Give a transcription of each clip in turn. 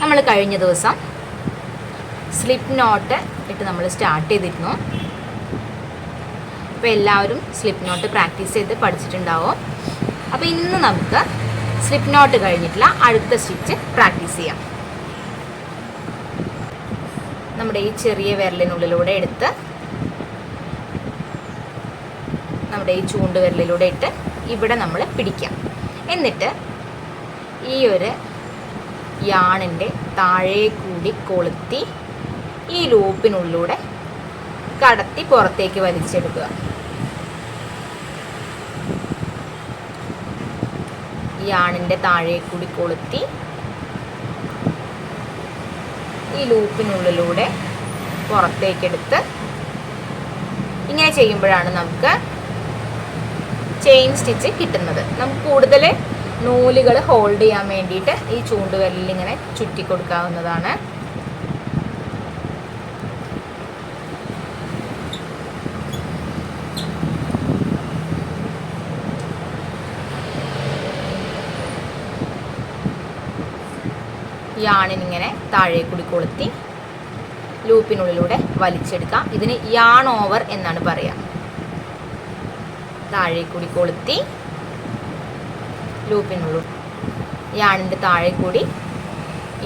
നമ്മൾ കഴിഞ്ഞ ദിവസം സ്ലിപ്പ് നോട്ട് ഇട്ട് നമ്മൾ സ്റ്റാർട്ട് ചെയ്തിരുന്നു. അപ്പോൾ എല്ലാവരും സ്ലിപ്പ് നോട്ട് പ്രാക്ടീസ് ചെയ്ത് പഠിച്ചിട്ടുണ്ടാവും. അപ്പോൾ ഇന്ന് നമുക്ക് സ്ലിപ്പ് നോട്ട് കഴിഞ്ഞിട്ടുള്ള അടുത്ത സ്റ്റിച്ച് പ്രാക്ടീസ് ചെയ്യാം. നമ്മുടെ ഈ ചെറിയ വിരലിനുള്ളിലൂടെ എടുത്ത് നമ്മുടെ ഈ ചൂണ്ട് വിരലിലൂടെ ഇട്ട് ഇവിടെ നമ്മൾ പിടിക്കാം. എന്നിട്ട് ഈ ഒരു യാണിന്റെ താഴെ കൂടി കൊളുത്തി ഈ ലൂപ്പിനുള്ളിലൂടെ കടത്തി പുറത്തേക്ക് വലിച്ചെടുക്കുക. യാണിന്റെ താഴെ കൂടി കൊളുത്തി ഈ ലൂപ്പിനുള്ളിലൂടെ പുറത്തേക്കെടുത്ത് ഇങ്ങനെ ചെയ്യുമ്പോഴാണ് നമുക്ക് ചെയിൻ സ്റ്റിച്ച് കിട്ടുന്നത്. നമുക്ക് കൂടുതൽ നൂലുകൾ ഹോൾഡ് ചെയ്യാൻ വേണ്ടിയിട്ട് ഈ ചൂണ്ടുവിരലിൽ ഇങ്ങനെ ചുറ്റി കൊടുക്കാവുന്നതാണ്. യാണിനിങ്ങനെ താഴെ കൂടി കൊളുത്തി ലൂപ്പിനുള്ളിലൂടെ വലിച്ചെടുക്കാം. ഇതിന് യാൺ ഓവർ എന്നാണ് പറയുക താഴെ കൂടി കൊളുത്തി ലൂപ്പിനുള്ളൂ യാണിന്റെ താഴെ കൂടി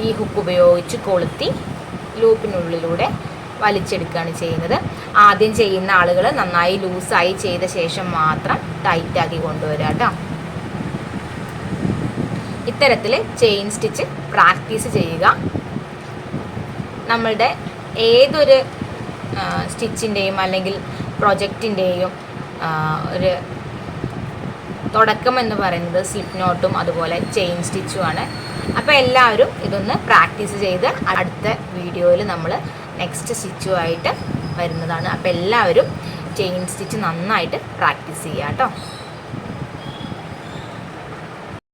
ഈ ഹുക്ക് ഉപയോഗിച്ച് കൊളുത്തി ലൂപ്പിനുള്ളിലൂടെ വലിച്ചെടുക്കുകയാണ് ചെയ്യുന്നത്. ആദ്യം ചെയ്യുന്ന ആളുകൾ നന്നായി ലൂസായി ചെയ്ത ശേഷം മാത്രം ടൈറ്റാക്കി കൊണ്ടുവരിക കേട്ടോ. ഇത്തരത്തിൽ ചെയിൻ സ്റ്റിച്ച് പ്രാക്ടീസ് ചെയ്യുക. നമ്മളുടെ ഏതൊരു സ്റ്റിച്ചിന്റെയും അല്ലെങ്കിൽ പ്രൊജക്റ്റിന്റെയും ഒരു തുടക്കം എന്ന് പറയുന്നത് സ്ലിപ്പ് നോട്ടും അതുപോലെ ചെയിൻ സ്റ്റിച്ചുമാണ്. അപ്പോൾ എല്ലാവരും ഇതൊന്ന് പ്രാക്ടീസ് ചെയ്ത് അടുത്ത വീഡിയോയിൽ നമ്മൾ നെക്സ്റ്റ് സ്റ്റിച്ചുമായിട്ട് വരുന്നതാണ്. അപ്പോൾ എല്ലാവരും ചെയിൻ സ്റ്റിച്ച് നന്നായിട്ട് പ്രാക്ടീസ് ചെയ്യുക കേട്ടോ.